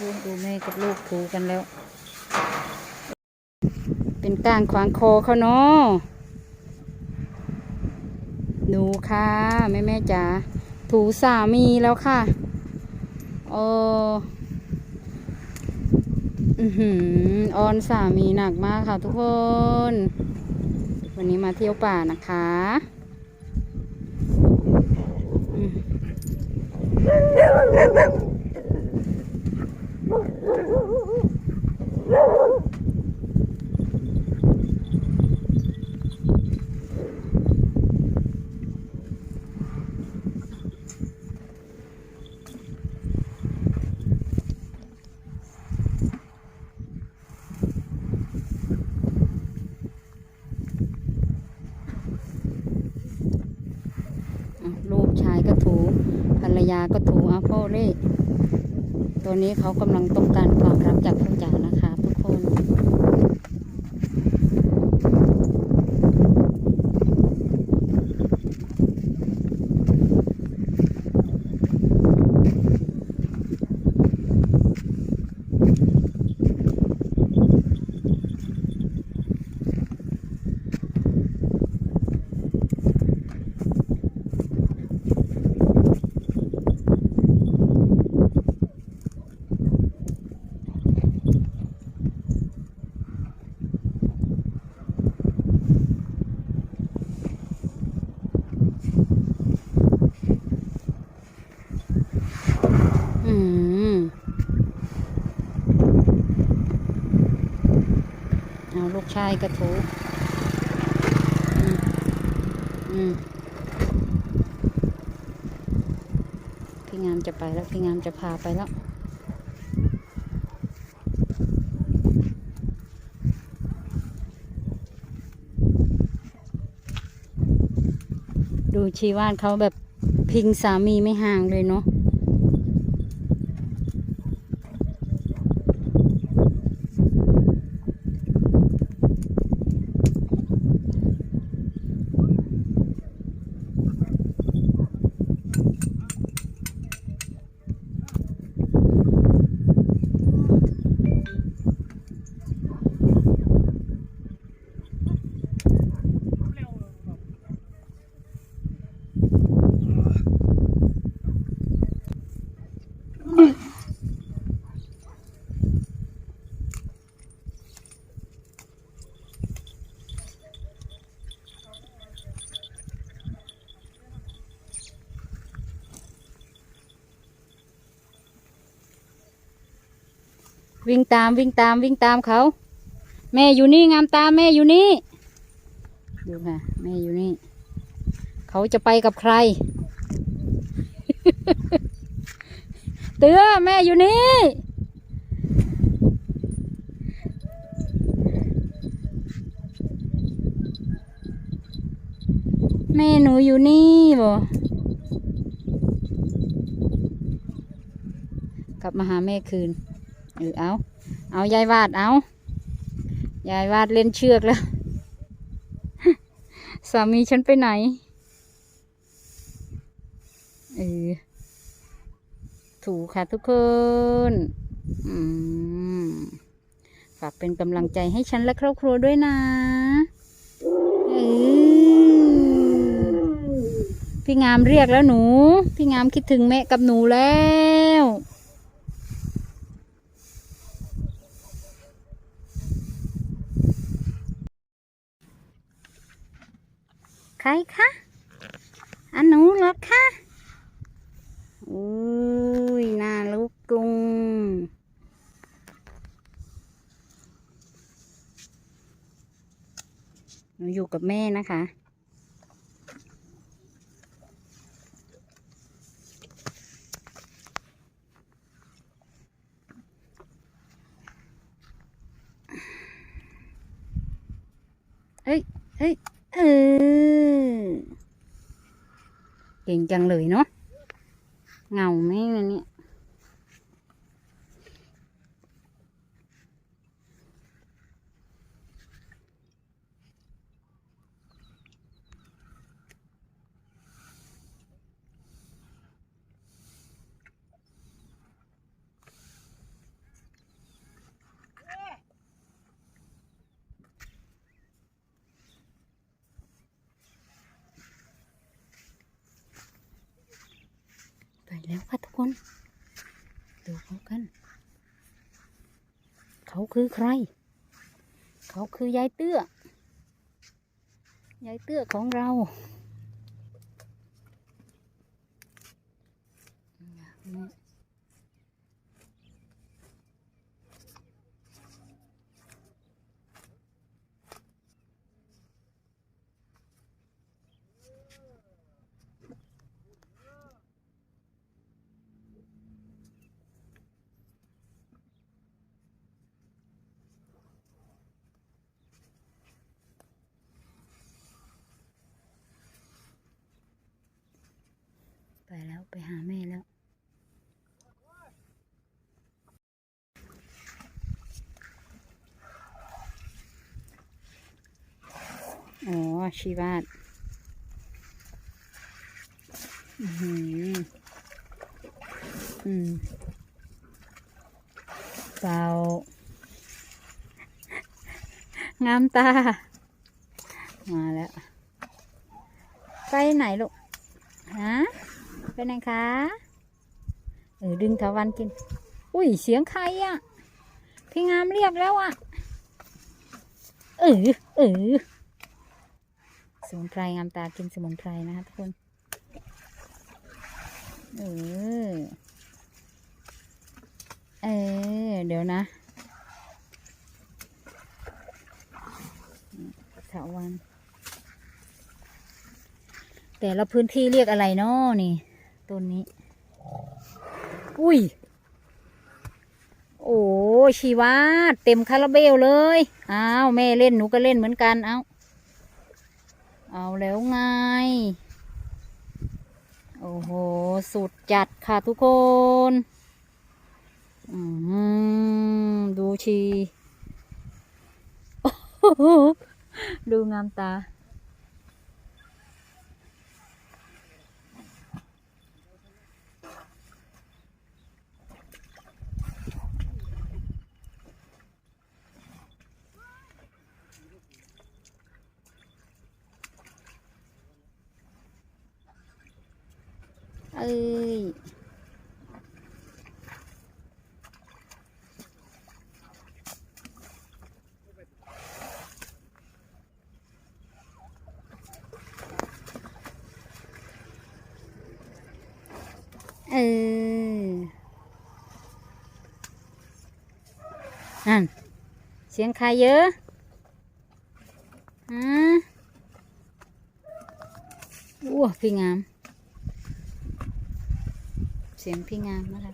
ดูกดูแม่กับลูกถูกันแล้ว เป็นก้างขวางคอเขาเนาะดูค่ะ แม่แม่จ๋าถูสามีแล้วค่ะเอออือหือออนสามีหนักมากค่ะทุกคน วันนี้มาเที่ยวป่านะคะอืมอะ ลูกชายก็ถูภรรยาก็ถูเอาพ่อเล่ ตัวนี้เขากำลังต้องการความรักจากผู้จ๋านะคะ ทุกคน อืม เอาลูกชายก็ถูอืมอืมพี่งามจะไปแล้ว พี่งามจะพาไปแล้วดูชีวานเขาแบบพิงสามีไม่ห่างเลยเนาะ วิ่งตามวิ่งตามวิ่งตามเขา แม่อยู่นี่งามตาแม่อยู่นี่ ดูค่ะ แม่อยู่นี่ เขาจะไปกับใคร เตือแม่อยู่นี่ แม่หนูอยู่นี่บ่กลับมาหาแม่คืน เออเอาเอายายวาดเอายายวาดเล่นเชือกแล้วสามีฉันไปไหนเออถูกค่ะทุกคนอืมฝากเป็นกำลังใจให้ฉันและครอบครัวด้วยนะเออพี่งามเรียกแล้วหนู พี่งามคิดถึงแม่กับหนูแล้ว ใค รคะอันหนูเหรอคะอุ้ยน่าลูกกรุงหนูอยู่กับแม่นะคะ เฮ้ย เฮ้ย เออ เก่งจังเลยเนาะเงาไหมนะเนี่ย แล้วค่ะทุกคน ดูเขากัน เขาคือใคร เขาคือยายเตื้อยายเตื้อของเราไป แล้วไปหาแม่แล้ว อ๋อ ชีวาดอือหืออืมเปล่างามตา มาแล้ว ไปไหนลูก ฮะ ไปไหนคะเออดึงถาวันกิน อุ้ยเสียงใครอะ่ะพี่งามเรียกแล้วอะ่ะเออเออสมุนไพรงามตากินสมุนไพรนะคะทุกคนเออเออเดี๋ยวนะถาวัน แต่ละพื้นที่เรียกอะไรนาะนี่ ต้นนี้ อุ้ย โอ้ชีวาเต็มคาราเบลเลย อ้าวแม่เล่นหนูก็เล่นเหมือนกัน เอาเอาแล้วไง โอ้โห สุดจัดค่ะทุกคนอืมดูชี ดูงามตา เอ้ยเออนั่นเสียงใครเยอะฮะอ้วพี่งาม เสียงพี่งามนะคะ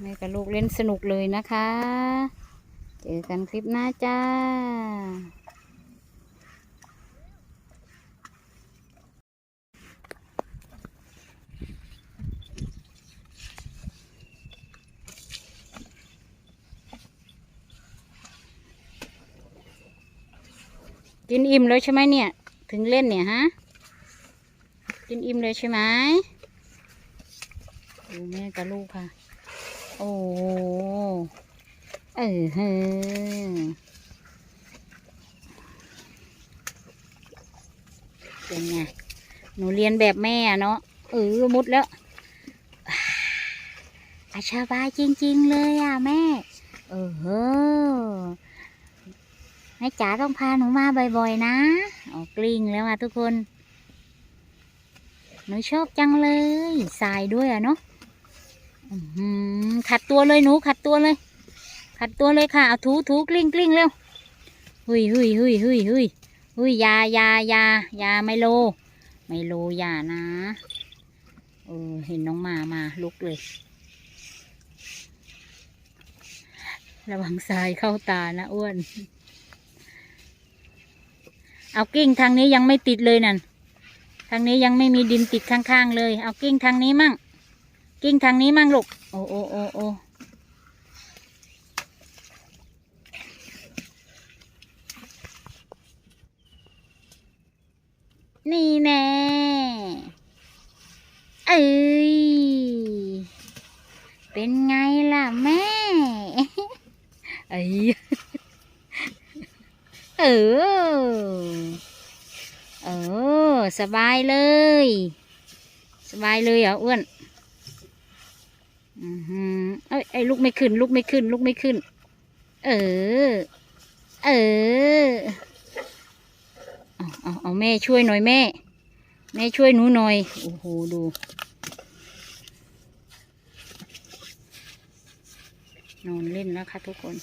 แม่กับลูกเล่นสนุกเลยนะคะ เจอกันคลิปหน้าจ้า กินอิ่มเลยใช่ไหมเนี่ย ถึงเล่นเนี่ยฮะ กินอิ่มเลยใช่ไหมดูแม่กับลูกค่ะ โอ้เออเฮ้เป็นไง หนูเรียนแบบแม่เนาะเออมุดแล้วอาชาบายจริง ๆ เลยอะแม่ เออเฮ้อ แม่จ๋าต้องพาหนูมาบ่อยๆนะออกกลิ้งแล้วอะทุกคน หนูชอบจังเลยสายด้วยอะเนาะขัดตัวเลยหนูขัดตัวเลย ขัดตัวเลยค่ะเอาถูถูกลิ้งกลิ้งเร็วหุยหุยหุยหุยหุยหุยยายายายาไมโล ไมโลยานะเออเห็นน้องหมามาลุกเลย ระวังทรายเข้าตานะอ้วน เอากิ้งทางนี้ยังไม่ติดเลยนั่น ทางนี้ยังไม่มีดินติดข้างๆเลย เอากิ้งทางนี้มั่ง กิ้งทางนี้มั่งลูก โอ้โอ้โอ้โอ้นี่แน่เอ้ย เป็นไงล่ะแม่ เอ้ย อ เออ สบายเลย สบายเลยเหรออ้วนอือหือเอ้ยไอ้ลูกไม่ขึ้น ลูกไม่ขึ้น ลูกไม่ขึ้น เออ เออเอาเอาเอาแม่ช่วยหน่อยแม่ แม่ช่วยหนูหน่อย โอ้โหดูนอนเล่นแล้วค่ะทุกคน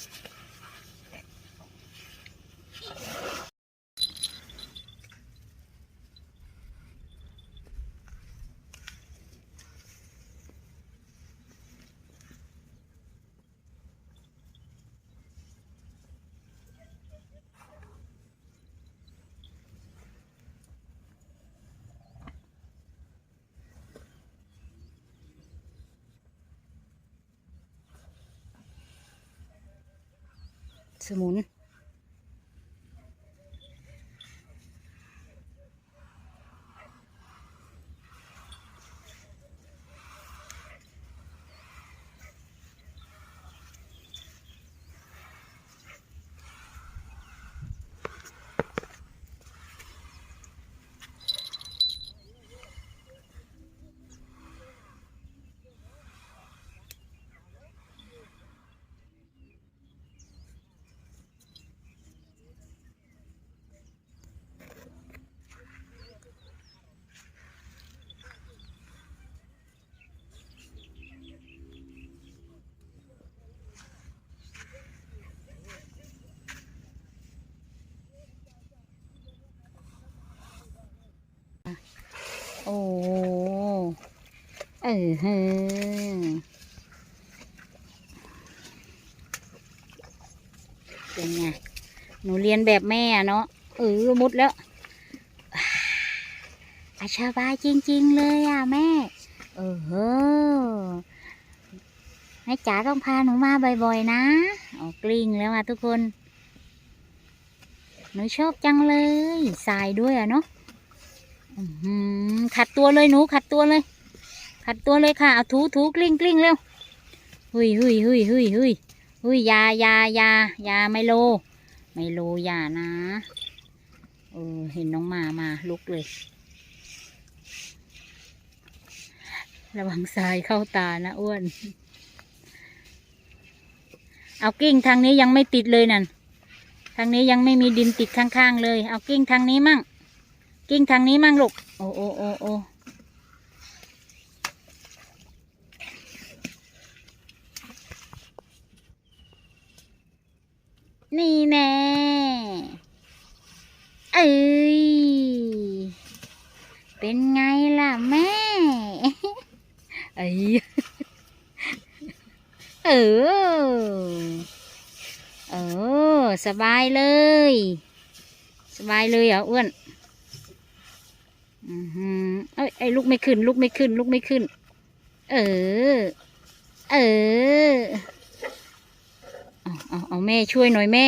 สมุน โอ้เออเฮ้อเป็นไง หนูเรียนแบบแม่เนาะเออมุดแล้วอาชาบายจริง ๆ เลยอะแม่ เออเฮ้แม่จ๋าต้องพาหนูมาบ่อย ๆ นะออกกลิ้งแล้วอะทุกคน หนูชอบจังเลย สายด้วยอะเนาะ ขัดตัวเลยหนูขัดตัวเลย ขัดตัวเลยค่ะเอาถูถูกลิ้งกลิ้งเร็วหุยหุยหุยหุยหุยหุยอยายายายาไมโลไมโลยานะเออเห็นน้องหมามาลุกเลย ระวังทรายเข้าตานะอ้วน เอากิ้งทางนี้ยังไม่ติดเลยนั่นทางนี้ยังไม่มีดินติดข้างๆเลย เอากิ้งทางนี้มั่ง กิ้งทางนี้มั่งลูก โอ้โอ้โอ้โอ้นี่แน่เอ้ย เป็นไงล่ะแม่ เอ้ย เออ เออ สบายเลย สบายเลยเหรออ้วน อือหือเอ้ยไอ้ลูกไม่ขึ้น ลูกไม่ขึ้น ลูกไม่ขึ้น เออ เออ เอาเอาเอาแม่ช่วยหน่อยแม่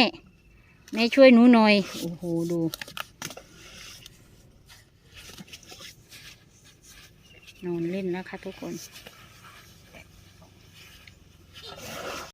แม่ช่วยหนูหน่อย โอ้โหดูนอนเล่นนะคะทุกคน